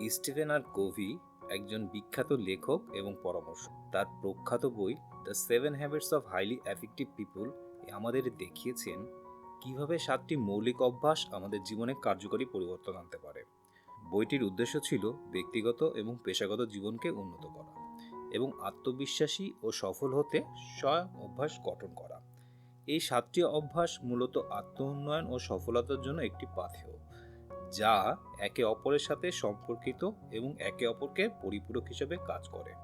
Stephen আর Covey একজন বিখ্যাত লেখক এবং পরামর্শ তার প্রখ্যাত বই the seven habits of highly effective people আমাদের দেখিয়েছেন কীভাবে সাতটি মৌলিক অভ্যাস আমাদের জীবনে কার্যকরী পরিবর্তন আনতে পারে। বইটির উদ্দেশ্য ছিল ব্যক্তিগত এবং পেশাগত জীবনকে উন্নত করা এবং আত্মবিশ্বাসী ও সফল হতে স্বয়ং অভ্যাস গঠন করা। এই সাতটি অভ্যাস মূলত আত্ম উন্নয়ন ও সফলতার জন্য একটি পাথেয়। যা একে অপরের সাথে সম্পর্কিত এবং একে অপরকে পরিপূরক হিসেবে কাজ করে।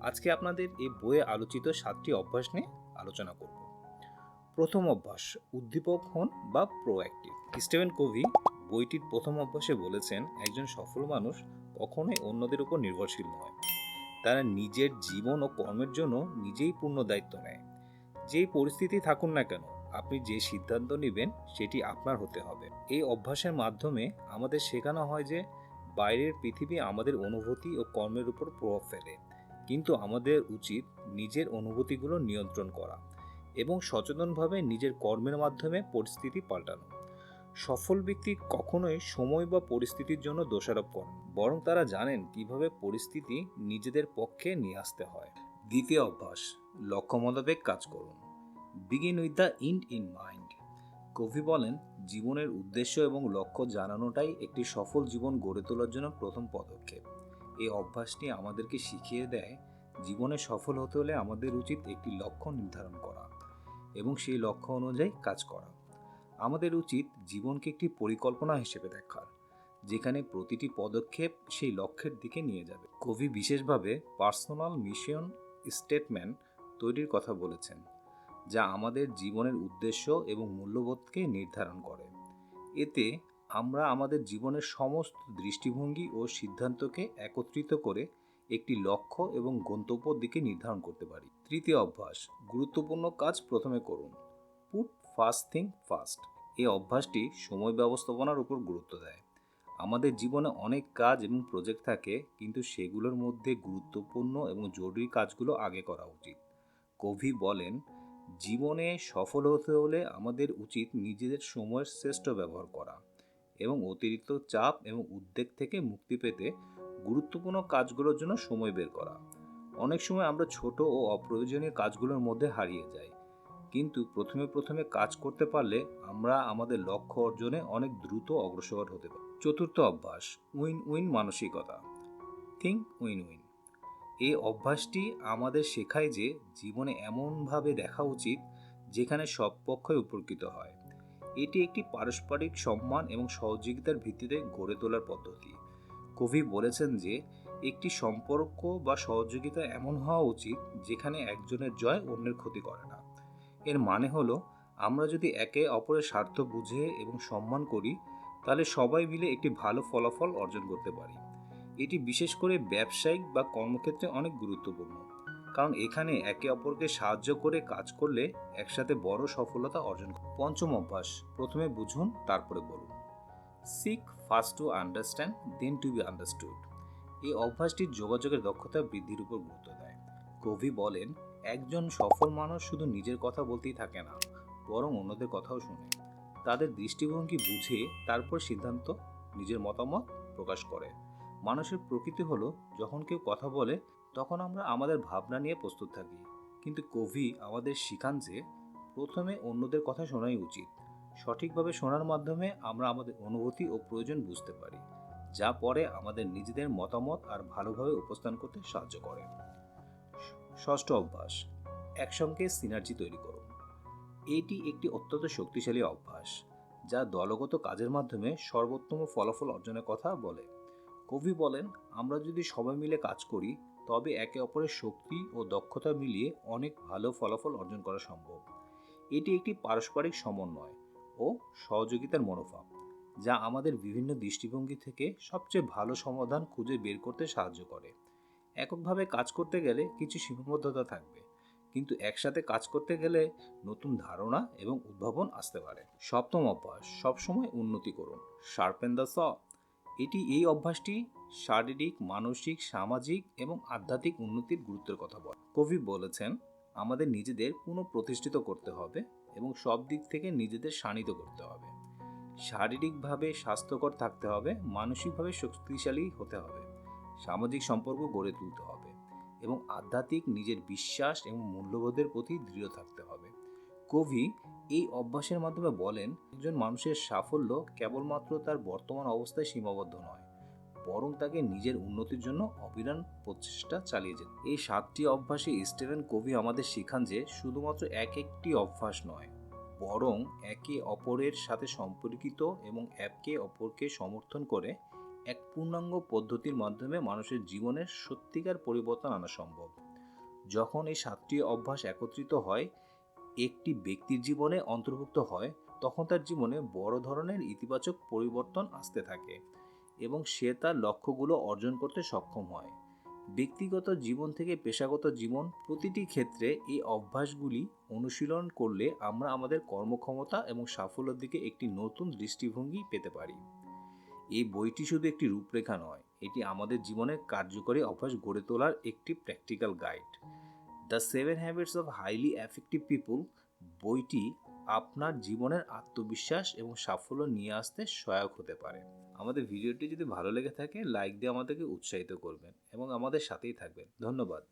আজকে আপনাদের এই বইয়ে আলোচিত সাতটি অভ্যাস নিয়ে আলোচনা করব। প্রথম অভ্যাস, উদ্দীপক হন বা প্রোঅ্যাক্টিভ স্টিভেন কোভি বইটির প্রথম অভ্যাসে বলেছেন, একজন সফল মানুষ কখনোই অন্যদের উপর নির্ভরশীল নয়। তারা নিজের জীবন ও কর্মের জন্য নিজেই পূর্ণ দায়িত্ব নেয়। যেই পরিস্থিতি থাকুন না কেন আপনি যে সিদ্ধান্ত নেবেন সেটি আপনার হতে হবে। এই অভ্যাসের মাধ্যমে আমাদের শেখানো হয় যে বাইরের পৃথিবী আমাদের অনুভূতি ও কর্মের উপর প্রভাব ফেলে। কিন্তু আমাদের উচিত নিজের অনুভূতিগুলো নিয়ন্ত্রণ করা এবং সচেতনভাবে নিজের কর্মের মাধ্যমে পরিস্থিতি পাল্টানো। সফল ব্যক্তি কখনোই সময় বা পরিস্থিতির জন্য দোষারোপ করেন বরং তারা জানেন কীভাবে পরিস্থিতি নিজেদের পক্ষে নিয়ে আসতে হয়। দ্বিতীয় অভ্যাস লক্ষ্য মোতাবেক কাজ করুন। Begin with the end in mind Covey বলেন, জীবনের উদ্দেশ্য এবং লক্ষ্য জানানোটাই একটি সফল জীবন গড়ে তোলার জন্য প্রথম পদক্ষেপ। এই অভ্যাসটি আমাদেরকে শিখিয়ে দেয়, জীবনে সফল হতে হলে আমাদের উচিত একটি লক্ষ্য নির্ধারণ করা এবং সেই লক্ষ্য অনুযায়ী কাজ করা। আমাদের উচিত জীবনকে একটি পরিকল্পনা হিসেবে দেখার, যেখানে প্রতিটি পদক্ষেপ সেই লক্ষ্যের দিকে নিয়ে যাবে। কবি বিশেষভাবে পার্সোনাল মিশন স্টেটমেন্ট তৈরির কথা বলেছেন। যা আমাদের জীবনের উদ্দেশ্য এবং মূল্যবোধকে নির্ধারণ করে। এতে আমরা আমাদের জীবনের সমস্ত দৃষ্টিভঙ্গি ও সিদ্ধান্তকে একত্রিত করে একটি লক্ষ্য এবং গন্তব্যর দিকে নির্ধারণ করতে পারি। তৃতীয় অভ্যাস, গুরুত্বপূর্ণ কাজ প্রথমে করুন। পুট ফার্স্ট থিং ফার্স্ট এই অভ্যাসটি সময় ব্যবস্থাপনার উপর গুরুত্ব দেয়। আমাদের জীবনে অনেক কাজ এবং প্রজেক্ট থাকে, কিন্তু সেগুলোর মধ্যে গুরুত্বপূর্ণ এবং জরুরি কাজগুলো আগে করা উচিত। কভি বলেন জীবনে সফল হতে হলে আমাদের উচিত নিজেদের সময়ের শ্রেষ্ঠ ব্যবহার করা এবং অতিরিক্ত চাপ এবং উদ্বেগ থেকে মুক্তি পেতে গুরুত্বপূর্ণ কাজগুলোর জন্য সময় বের করা। অনেক সময় আমরা ছোট ও অপ্রয়োজনীয় কাজগুলোর মধ্যে হারিয়ে যাই, কিন্তু প্রথমে প্রথমে কাজ করতে পারলে আমরা আমাদের লক্ষ্য অর্জনে অনেক দ্রুত অগ্রসর হতে পারি চতুর্থ অভ্যাস উইন উইন মানসিকতা। থিঙ্ক উইন উইন এই অভ্যাসটি আমাদের শেখায় যে জীবনে এমনভাবে দেখা উচিত যেখানে সব পক্ষই উপকৃত হয়। এটি একটি পারস্পরিক সম্মান এবং সহযোগিতার ভিত্তিতে গড়ে তোলার পদ্ধতি। কবি বলেছেন যে, একটি সম্পর্ক বা সহযোগিতা এমন হওয়া উচিত যেখানে একজনের জয় অন্যের ক্ষতি করে না। এর মানে হলো, আমরা যদি একে অপরের স্বার্থ বুঝে এবং সম্মান করি, তাহলে সবাই মিলে একটি ভালো ফলাফল অর্জন করতে পারি। এটি বিশেষ করে ব্যবসায়িক বা কর্মক্ষেত্রে অনেক গুরুত্বপূর্ণ, কারণ এখানে একে অপরকে সাহায্য করে কাজ করলে একসাথে বড় সফলতা অর্জন পঞ্চম অভ্যাস, প্রথমে বুঝুন, তারপরে বলুন। Seek first to understand then to be understood এই অভ্যাসটি যোগাযোগের দক্ষতা বৃদ্ধির উপর গুরুত্ব দেয়। কবি বলেন, একজন সফল মানুষ শুধু নিজের কথা বলতেই থাকে না, বরং অন্যদের কথাও শুনে। তাদের দৃষ্টিভঙ্গি বুঝে তারপর সিদ্ধান্ত নিজের মতামত প্রকাশ করে। মানুষের প্রকৃতি হলো, যখন কেউ কথা বলে, তখন আমরা আমাদের ভাবনা নিয়ে প্রস্তুত থাকি। কিন্তু কবি আমাদের শিখান যে, প্রথমে অন্যদের কথা শোনাই উচিত। সঠিকভাবে শোনার মাধ্যমে আমরা আমাদের অনুভূতি ও প্রয়োজন বুঝতে পারি, যা পরে আমাদের নিজেদের মতামত আর ভালোভাবে উপস্থান করতে সাহায্য করে। ষষ্ঠ অভ্যাস, একসঙ্গে সিনার্জি তৈরি করুন এটি একটি অত্যন্ত শক্তিশালী অভ্যাস, যা দলগত কাজের মাধ্যমে সর্বোত্তম ফলাফল অর্জনের কথা বলে। কবি বলেন, আমরা যদি সবাই মিলে কাজ করি, তবে একে অপরের শক্তি ও দক্ষতা মিলিয়ে অনেক ভালো ফলাফল অর্জন করা সম্ভব। এটি একটি পারস্পরিক সমন্বয় ও সহযোগিতার মনোভাব, যা আমাদের বিভিন্ন দৃষ্টিভঙ্গি থেকে সবচেয়ে ভালো সমাধান খুঁজে বের করতে সাহায্য করে। এককভাবে কাজ করতে গেলে কিছু সীমাবদ্ধতা থাকবে, কিন্তু একসাথে কাজ করতে গেলে নতুন ধারণা এবং উদ্ভাবন আসতে পারে। সপ্তম অভ্যাস, সবসময় উন্নতি করুন। শার্পেন দ্য স এটি এই অভ্যাসটি শারীরিক, মানসিক, সামাজিক এবং আধ্যাত্মিক উন্নতির গুরুত্বের কথা বলে। কবি বলেছেন, আমাদের নিজেদের পুনঃপ্রতিষ্ঠিত করতে হবে এবং সব দিক থেকে নিজেদের শানিত করতে হবে। শারীরিকভাবে স্বাস্থ্যকর থাকতে হবে, মানসিকভাবে শক্তিশালী হতে হবে, সামাজিক সম্পর্ক গড়ে তুলতে হবে এবং আধ্যাত্মিক নিজের বিশ্বাস এবং মূল্যবোধের প্রতি দৃঢ় থাকতে হবে। কবি এই অভ্যাসের মাধ্যমে বলেন, একজন মানুষের সাফল্য কেবলমাত্র তার বর্তমান অবস্থায় সীমাবদ্ধ নয়, বরং তাকে নিজের উন্নতির জন্য অবিরাম প্রচেষ্টা চালিয়ে যেতে। এই সাতটি অভ্যাসে স্টিভেন কবি আমাদের শেখান যে, শুধুমাত্র এক একটি অভ্যাস নয়, বরং একে অপরের সাথে সম্পর্কিত এবং একে অপরকে সমর্থন করে এক পূর্ণাঙ্গ পদ্ধতির মাধ্যমে মানুষের জীবনের সত্যিকার পরিবর্তন আনা সম্ভব। যখন এই সাতটি অভ্যাস একত্রিত হয় একটি ব্যক্তির জীবনে অন্তর্ভুক্ত হয়, তখন তার জীবনে বড় ধরনের ইতিবাচক পরিবর্তন আসতে থাকে এবং সে তার লক্ষ্যগুলো অর্জন করতে সক্ষম হয়। ব্যক্তিগত জীবন থেকে পেশাগত জীবন, প্রতিটি ক্ষেত্রে এই অভ্যাসগুলি অনুশীলন করলে আমরা আমাদের কর্মক্ষমতা এবং সাফল্যের দিকে একটি নতুন দৃষ্টিভঙ্গি পেতে পারি। এই বইটি শুধু একটি রূপরেখা নয়, এটি আমাদের জীবনের কার্যকরী অভ্যাস গড়ে তোলার একটি practical guide the seven habits of highly effective people বইটি আপনার জীবনের আত্মবিশ্বাস এবং সাফল্য নিয়ে আসতে সহায়ক হতে পারে। আমাদের ভিডিওটি যদি ভালো লেগে থাকে লাইক দিয়ে আমাদেরকে উৎসাহিত করবেন এবং আমাদের সাথেই থাকবেন। ধন্যবাদ।